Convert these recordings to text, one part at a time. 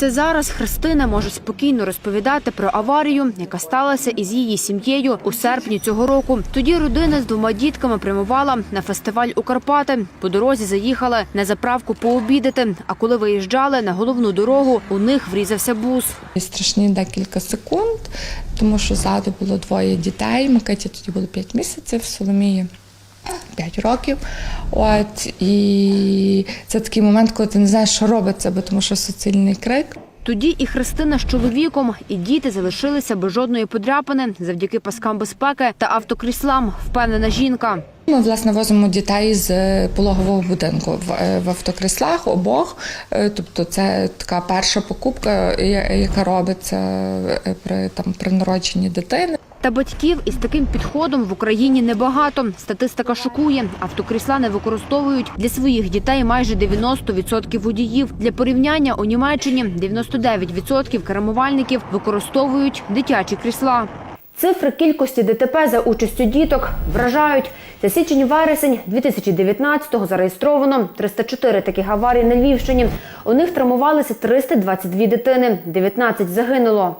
Це зараз Христина може спокійно розповідати про аварію, яка сталася із її сім'єю у серпні цього року. Тоді родина з двома дітками прямувала на фестиваль у Карпати. По дорозі заїхали на заправку пообідати. А коли виїжджали на головну дорогу, у них врізався бус. Страшні декілька секунд, тому що ззаду було двоє дітей. Микиті тоді було 5 місяців, Соломії 5 років. От і це такий момент, коли ти не знаєш, що робиться, бо тому що суцільний крик. Тоді і Христина з чоловіком, і діти залишилися без жодної подряпини завдяки паскам безпеки та автокріслам, впевнена жінка. Ми власне возимо дітей з е, пологового будинку в, е, в автокреслах обох. Е, Тобто, це така перша покупка, яка робиться при там при народженні дитини. Та батьків із таким підходом в Україні небагато. Статистика шокує. Автокрісла не використовують для своїх дітей майже 90% водіїв. Для порівняння у Німеччині 99% кермувальників використовують дитячі крісла. Цифри кількості ДТП за участю діток вражають. За січень-вересень 2019-го зареєстровано 304 таких аварій на Львівщині. У них травмувалися 322 дитини, 19 загинуло.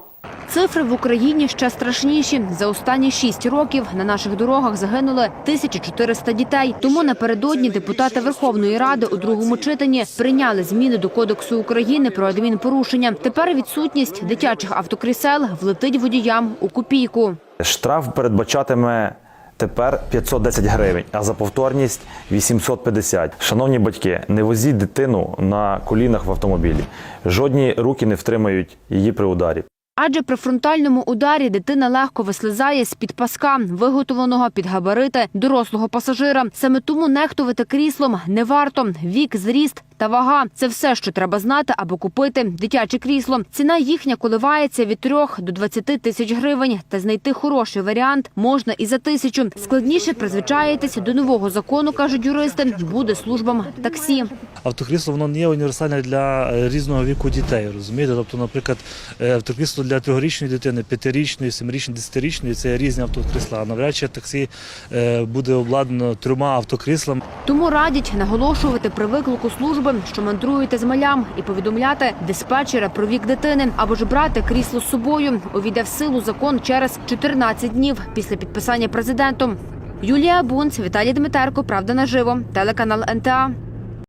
Цифри в Україні ще страшніші. За останні шість років на наших дорогах загинули 1400 дітей. Тому напередодні депутати Верховної Ради у другому читанні прийняли зміни до Кодексу України про адмінпорушення. Тепер відсутність дитячих автокрісел влетить водіям у копійку. Штраф передбачатиме тепер 510 гривень, а за повторність 850. Шановні батьки, не возіть дитину на колінах в автомобілі. Жодні руки не втримають її при ударі. Адже при фронтальному ударі дитина легко вислизає з під паска, виготовленого під габарити дорослого пасажира. Саме тому нехтувати кріслом не варто. Вік, зріст та вага це все, що треба знати, аби купити дитяче крісло. Ціна їхня коливається від 3 до 20 тисяч гривень. Та знайти хороший варіант можна і за тисячу. Складніше призвичаєтеся до нового закону, кажуть юристи. Буде службам таксі. Автокрісло воно не є універсальне для е, різного віку дітей, розумієте? Тобто, наприклад, е, автокрісло для трьохрічної дитини, п'ятирічної, семирічної, десятирічної це різні автокрісла. А навряд чи таксі е, буде обладнано трьома автокріслами. Тому радять наголошувати при виклику служби, що мандруєте з малям, і повідомляти диспетчера про вік дитини або ж брати крісло з собою. Увійде в силу закон через 14 днів після підписання президентом. Юлія Бунц, Віталій Дмитерко, Правда наживо, телеканал НТА.